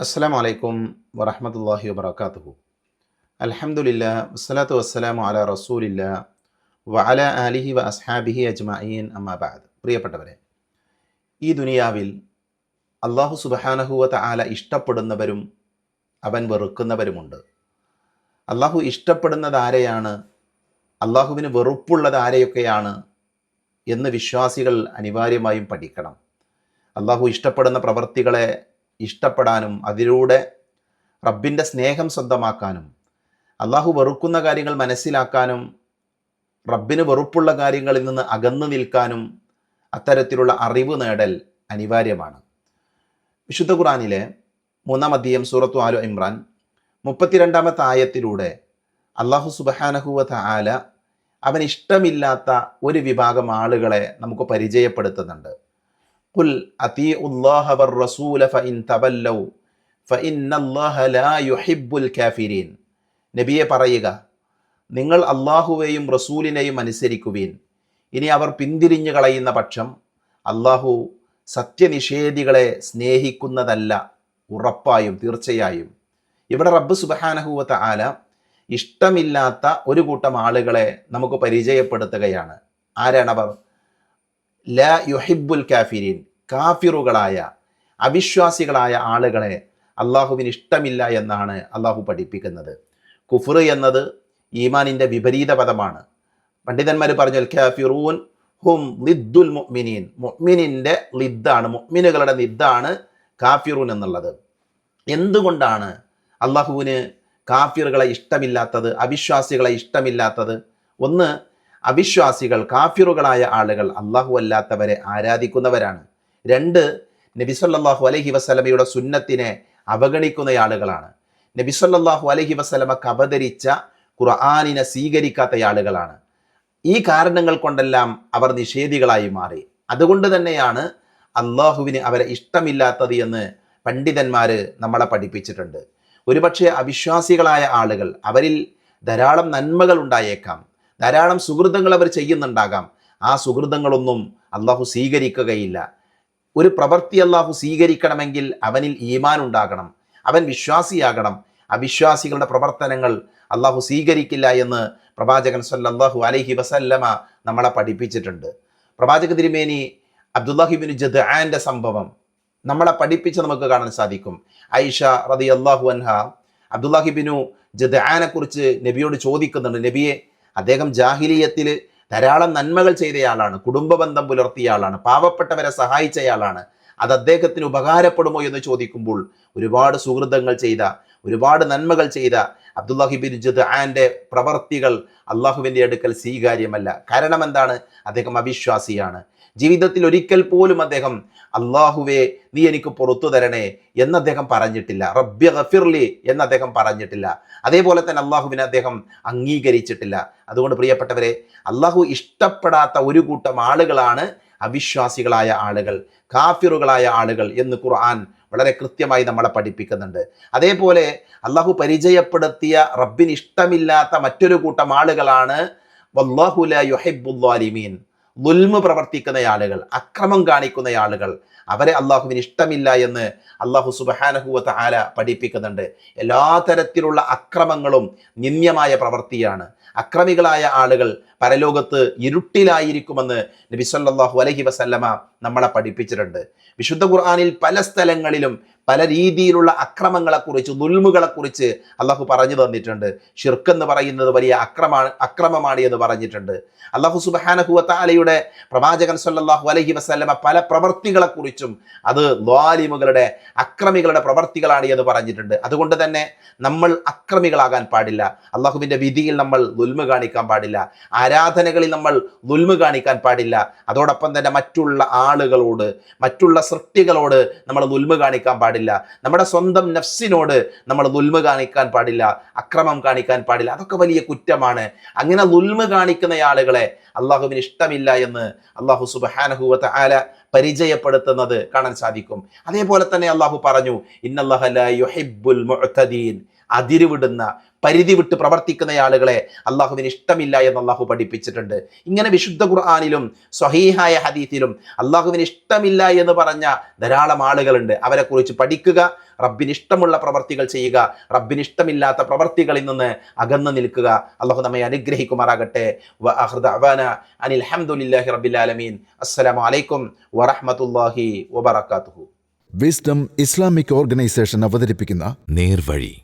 അസ്സാം വലൈക്കും വറഹമത്തല്ലാഹി വബർക്കാത്തുഹു അലഹമുല്ല വസ്സലാത്തു വസ്സലാമു അല റസൂലില്ല വഅല അലിഹി വ അസ്ഹാബിഹി അജ്മഈൻ അമ്മാബാദ് പ്രിയപ്പെട്ടവരെ ഈ ദുനിയാവിൽ അള്ളാഹു സുബാനഹുവത്ത് ആല ഇഷ്ടപ്പെടുന്നവരും അവൻ വെറുക്കുന്നവരുമുണ്ട്. അള്ളാഹു ഇഷ്ടപ്പെടുന്നത് ആരെയാണ്? അള്ളാഹുവിന് വെറുപ്പുള്ളത് ആരെയൊക്കെയാണ് എന്ന് വിശ്വാസികൾ അനിവാര്യമായും പഠിക്കണം. അള്ളാഹു ഇഷ്ടപ്പെടുന്ന പ്രവർത്തികളെ ഇഷ്ടപ്പെടാനും അതിലൂടെ റബ്ബിന്റെ സ്നേഹം സ്വന്തമാക്കാനും അള്ളാഹു വെറുക്കുന്ന കാര്യങ്ങൾ മനസ്സിലാക്കാനും റബ്ബിന് വെറുപ്പുള്ള കാര്യങ്ങളിൽ നിന്ന് അകന്നു നിൽക്കാനും അത്തരത്തിലുള്ള അറിവ് നേടൽ അനിവാര്യമാണ്. വിശുദ്ധ ഖുറാനിലെ മൂന്നാം അധ്യയം സൂറത്തു ആലു ഇമ്രാൻ മുപ്പത്തിരണ്ടാമത്തെ ആയത്തിലൂടെ അള്ളാഹു സുബഹാനഹുവ ആല അവൻ ഇഷ്ടമില്ലാത്ത ഒരു വിഭാഗം ആളുകളെ നമുക്ക് പരിചയപ്പെടുത്തുന്നുണ്ട്. قل أطيعوا الله والرسول فإن تولوا فإن الله لا يحب الكافرين നബിയെ പറയുക നിങ്ങൾ അള്ളാഹുവേയും റസൂലിനെയും അനുസരിക്കുവീൻ ഇനി അവർ പിന്തിരിഞ്ഞു കളയുന്ന പക്ഷം അള്ളാഹു സത്യനിഷേധികളെ സ്നേഹിക്കുന്നതല്ല ഉറപ്പായും തീർച്ചയായും ഇവിടെ റബ്ബ് സുബഹാനഹുവത്ത ആല ഇഷ്ടമില്ലാത്ത ഒരു കൂട്ടം ആളുകളെ നമുക്ക് പരിചയപ്പെടുത്തുകയാണ് ആരാണവർ ല യുഹിബുൽ കാഫിരീൻ കാഫിറുകളായ അവിശ്വാസികളായ ആളുകളെ അള്ളാഹുവിന് ഇഷ്ടമില്ല എന്നാണ് അള്ളാഹു പഠിപ്പിക്കുന്നത്. കുഫർ എന്നത് ഈമാനിന്റെ വിപരീത പദമാണ്. പണ്ഡിതന്മാർ പറഞ്ഞു കാഫിറൂൻ ഹും ലിദ്ദുൽ മുഅ്മിനീൻ. മുഅ്മിനിന്റെ ലിദ്ദാണ് മുഅ്മിനുകളുടെ ലിദ്ദാണ് കാഫിറൂൻ എന്നുള്ളത്. എന്തുകൊണ്ടാണ് അള്ളാഹുവിന് കാഫിറുകളെ ഇഷ്ടമില്ലാത്തത് അവിശ്വാസികളെ ഇഷ്ടമില്ലാത്തത്? ഒന്ന് അവിശ്വാസികൾ കാഫിറുകളായ ആളുകൾ അള്ളാഹു അല്ലാത്തവരെ ആരാധിക്കുന്നവരാണ്. രണ്ട് നബിസല്ലാഹു അലഹി വസ്ലമയുടെ സുന്നത്തിനെ അവഗണിക്കുന്ന ആളുകളാണ് നബിസല്ലാഹു അലഹി വസ്ലമ കബദരിച്ച ഖുർആാനിനെ സ്വീകരിക്കാത്ത ആളുകളാണ് ഈ കാരണങ്ങൾ കൊണ്ടെല്ലാം അവർ നിഷേധികളായി മാറി. അതുകൊണ്ട് തന്നെയാണ് അള്ളാഹുവിന് അവരെ ഇഷ്ടമില്ലാത്തത് എന്ന് പണ്ഡിതന്മാർ നമ്മളെ പഠിപ്പിച്ചിട്ടുണ്ട്. ഒരുപക്ഷെ അവിശ്വാസികളായ ആളുകൾ അവരിൽ ധാരാളം നന്മകൾ ഉണ്ടായേക്കാം. ധാരാളം സുഹൃതങ്ങൾ അവർ ചെയ്യുന്നുണ്ടാകാം. ആ സുഹൃതങ്ങളൊന്നും അള്ളാഹു സ്വീകരിക്കുകയില്ല. ഒരു പ്രവൃത്തി അള്ളാഹു സ്വീകരിക്കണമെങ്കിൽ അവനിൽ ഈമാൻ ഉണ്ടാകണം. അവൻ വിശ്വാസിയാകണം. അവിശ്വാസികളുടെ പ്രവർത്തനങ്ങൾ അള്ളാഹു സ്വീകരിക്കില്ല എന്ന് പ്രവാചകൻ സല്ലാഹു അലൈഹി വസല്ലമ നമ്മളെ പഠിപ്പിച്ചിട്ടുണ്ട്. പ്രവാചക തിരുമേനി അബ്ദുല്ലാഹിബിൻ ജദ്ആന്റെ സംഭവം നമ്മളെ പഠിപ്പിച്ച് നമുക്ക് കാണാൻ സാധിക്കും. ഐഷ റതി അള്ളാഹു അൻഹ അബ്ദുല്ലാഹിബിനു ജദ്ആനെ കുറിച്ച് നബിയോട് ചോദിക്കുന്നുണ്ട്. നബിയെ അദ്ദേഹം ജാഹിലീയത്തിൽ ധാരാളം നന്മകൾ ചെയ്തയാളാണ്. കുടുംബ ബന്ധം പുലർത്തിയ ആളാണ് പാവപ്പെട്ടവരെ സഹായിച്ചയാളാണ്. അത് അദ്ദേഹത്തിന് ഉപകാരപ്പെടുമോ എന്ന് ചോദിക്കുമ്പോൾ ഒരുപാട് സുഹൃതങ്ങൾ ചെയ്ത ഒരുപാട് നന്മകൾ ചെയ്ത അബ്ദുല്ലാഹിബിൻ ജുദ് ആന്റെ പ്രവർത്തികൾ അള്ളാഹുവിന്റെ അടുക്കൽ സ്വീകാര്യമല്ല. കാരണം എന്താണ്? അദ്ദേഹം അവിശ്വാസിയാണ്. ജീവിതത്തിൽ ഒരിക്കൽ പോലും അദ്ദേഹം അള്ളാഹുവെ നീ എനിക്ക് പുറത്തു തരണേ എന്ന് അദ്ദേഹം പറഞ്ഞിട്ടില്ല. റബ്യ ഗഫിർലി എന്ന് അദ്ദേഹം പറഞ്ഞിട്ടില്ല. അതേപോലെ തന്നെ അള്ളാഹുവിനെ അദ്ദേഹം അംഗീകരിച്ചിട്ടില്ല. അതുകൊണ്ട് പ്രിയപ്പെട്ടവരെ അള്ളാഹു ഇഷ്ടപ്പെടാത്ത ഒരു കൂട്ടം ആളുകളാണ് അവിശ്വാസികളായ ആളുകൾ കാഫിറുകളായ ആളുകൾ എന്ന് ഖുർആൻ വളരെ കൃത്യമായി നമ്മളെ പഠിപ്പിക്കുന്നുണ്ട്. അതേപോലെ അള്ളാഹു പരിചയപ്പെടുത്തിയ റബ്ബിന് ഇഷ്ടമില്ലാത്ത മറ്റൊരു കൂട്ടം ആളുകളാണ്. വല്ലാഹുല യുഹിബുല്ലാലിമീൻ ദുൽമ പ്രവർത്തിക്കുന്ന ആളുകൾ അക്രമം കാണിക്കുന്ന ആളുകൾ അവരെ അള്ളാഹുവിന് ഇഷ്ടമില്ല എന്ന് അള്ളാഹു സുബഹാനഹുവത്ത് ആല പഠിപ്പിക്കുന്നുണ്ട്. എല്ലാ തരത്തിലുള്ള അക്രമങ്ങളും നിന്ദ്യമായ പ്രവൃത്തിയാണ്. അക്രമികളായ ആളുകൾ പരലോകത്ത് ഇരുട്ടിലായിരിക്കുമെന്ന് നബി സല്ലല്ലാഹു അലൈഹി വസല്ലമ നമ്മളെ പഠിപ്പിച്ചിട്ടുണ്ട്. വിശുദ്ധ ഖുർആാനിൽ പല സ്ഥലങ്ങളിലും പല രീതിയിലുള്ള അക്രമങ്ങളെക്കുറിച്ച് ദുൽമുകളെക്കുറിച്ച് അള്ളാഹു പറഞ്ഞു തന്നിട്ടുണ്ട്. ഷിർക്ക് എന്ന് പറയുന്നത് വലിയ അക്രമാണ് അക്രമമാണ് എന്ന് പറഞ്ഞിട്ടുണ്ട്. അള്ളാഹു സുബാനഹുഅത്താലയുടെ പ്രവാചകൻ സല്ലാഹു അലഹി വസ്ലമ പല പ്രവർത്തികളെക്കുറിച്ചും അത് ദ്വാലിമുകളുടെ അക്രമികളുടെ പ്രവർത്തികളാണ് എന്ന് പറഞ്ഞിട്ടുണ്ട്. അതുകൊണ്ട് തന്നെ നമ്മൾ അക്രമികളാകാൻ പാടില്ല. അള്ളാഹുവിന്റെ വിധിയിൽ നമ്മൾ ദുൽമ കാണിക്കാൻ പാടില്ല. ആരാധനകളിൽ നമ്മൾ ദുൽമ കാണിക്കാൻ പാടില്ല. അതോടൊപ്പം തന്നെ മറ്റുള്ള ആളുകളോട് മറ്റുള്ള സൃഷ്ടികളോട് നമ്മൾ ദുൽമ കാണിക്കാൻ പാടില്ല. നമ്മുടെ സ്വന്തം നഫ്സിനോട് നമ്മൾ ദുൽമ കാണിക്കാൻ പാടില്ല അക്രമം കാണിക്കാൻ പാടില്ല. അതൊക്കെ വലിയ കുറ്റമാണ്. അങ്ങനെ ദുൽമ കാണിക്കുന്ന ആളുകളെ അള്ളാഹുവിന് ഇഷ്ടമില്ല എന്ന് അള്ളാഹു സുബഹാനഹുവത്ത് ആല പരിചയപ്പെടുത്തുന്നത് കാണാൻ സാധിക്കും. അതേപോലെ തന്നെ അള്ളാഹു പറഞ്ഞു ഇന്നല്ലാഹുൽ അതിരുവിടുന്ന പരിധി വിട്ട് പ്രവർത്തിക്കുന്ന ആളുകളെ അള്ളാഹുവിന് ഇഷ്ടമില്ല എന്ന് അള്ളാഹു പഠിപ്പിച്ചിട്ടുണ്ട്. ഇങ്ങനെ വിശുദ്ധ ഖുർആാനിലും സ്വഹീഹായ ഹദീത്തിലും അള്ളാഹുവിന് ഇഷ്ടമില്ല എന്ന് പറഞ്ഞ ധാരാളം ആളുകളുണ്ട്. അവരെക്കുറിച്ച് പഠിക്കുക റബ്ബിന് ഇഷ്ടമുള്ള പ്രവർത്തികൾ ചെയ്യുക റബ്ബിന് ഇഷ്ടമില്ലാത്ത പ്രവർത്തികളിൽ നിന്ന് അകന്നു നിൽക്കുക. അള്ളാഹു നമ്മെ അനുഗ്രഹിക്കുമാറാകട്ടെ. അനിൽഹമുല്ലാഹി ആഖിറു ദഅവാന അനിൽ ഹംദുലില്ലാഹി റബ്ബിൽ ആലമീൻ. അസ്സലാമു അലൈക്കും വറഹ്മത്തുള്ളാഹി വബറകാതുഹു. വിസ്ഡം ഇസ്ലാമിക് ഓർഗനൈസേഷൻ അവതരിപ്പിക്കുന്ന നേർവഴി.